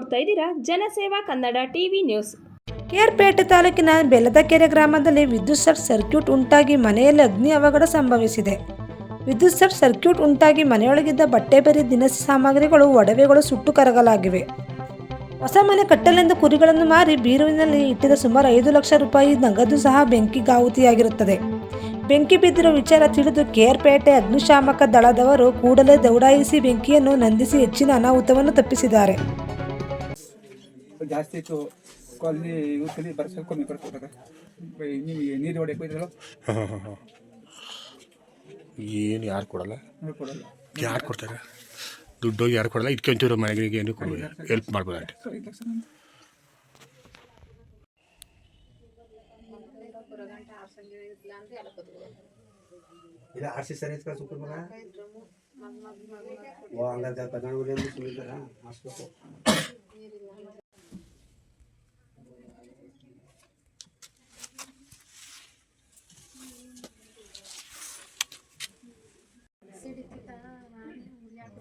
ನೋಡ್ತಾ ಇದ್ದೀರಾ? ಜನಸೇವಾ ಕನ್ನಡ ಟಿವಿ ನ್ಯೂಸ್. ಕೇರ್ಪೇಟೆ ತಾಲೂಕಿನ ಬೆಲದಕೆರೆ ಗ್ರಾಮದಲ್ಲಿ ವಿದ್ಯುತ್ ಶಾರ್ಟ್ ಸರ್ಕ್ಯೂಟ್ ಉಂಟಾಗಿ ಮನೆಯಲ್ಲಿ ಅಗ್ನಿ ಅವಘಡ ಸಂಭವಿಸಿದೆ. ವಿದ್ಯುತ್ ಶಾರ್ಟ್ ಸರ್ಕ್ಯೂಟ್ ಉಂಟಾಗಿ ಮನೆಯೊಳಗಿದ್ದ ಬಟ್ಟೆ ಬರಿ ದಿನಸಿ ಸಾಮಗ್ರಿಗಳು, ಒಡವೆಗಳು ಸುಟ್ಟು ಕರಗಲಾಗಿವೆ. ಹೊಸ ಮನೆ ಕಟ್ಟಲೆಂದು ಕುರಿಗಳನ್ನು ಮಾರಿ ಬೀರುವಿನಲ್ಲಿ ಇಟ್ಟಿದ್ದ ಸುಮಾರು ಐದು ಲಕ್ಷ ರೂಪಾಯಿ ನಗದು ಸಹ ಬೆಂಕಿಗಾಹುತಿಯಾಗಿರುತ್ತದೆ ಬೆಂಕಿ ಬಿದ್ದಿರುವ ವಿಚಾರ ತಿಳಿದು ಕೇರ್ಪೇಟೆ ಅಗ್ನಿಶಾಮಕ ದಳದವರು ಕೂಡಲೇ ದೌಡಾಯಿಸಿ ಬೆಂಕಿಯನ್ನು ನಂದಿಸಿ ಹೆಚ್ಚಿನ ಅನಾಹುತವನ್ನು ತಪ್ಪಿಸಿದ್ದಾರೆ. ಜಾಸ್ತಿ ಇತ್ತು ಕಾಲ್ನಿ ಇವ್ರ ಕಲಿ ಬರ್ಸೋದು ಕಮ್ಮಿ ಬರ್ತದಾಗ ನಿಮಗೆ ನೀರು ಹೊಡೆಯಕ್ಕೆ ಹೋಯ್ತಲ್ಲ ಹಾಂ ಹಾಂ ಹಾಂ ಏನು ಯಾರು ಕೊಡಲ್ಲ? ಕೊಡಲ್ಲ. ಯಾರು ಕೊಡ್ತಾರೆ? ದುಡ್ಡು ಯಾರು ಕೊಡಲ್ಲ? ಇಟ್ಕೊಂತೀರೋ ಮನೆಗಳಿಗೆ ಏನು ಕೊಡ್ಬೋದು ಹೆಲ್ಪ್ ಮಾಡ್ಬೋದು ಅಷ್ಟೇ ಸುಮ್ಮನೆ ಐದು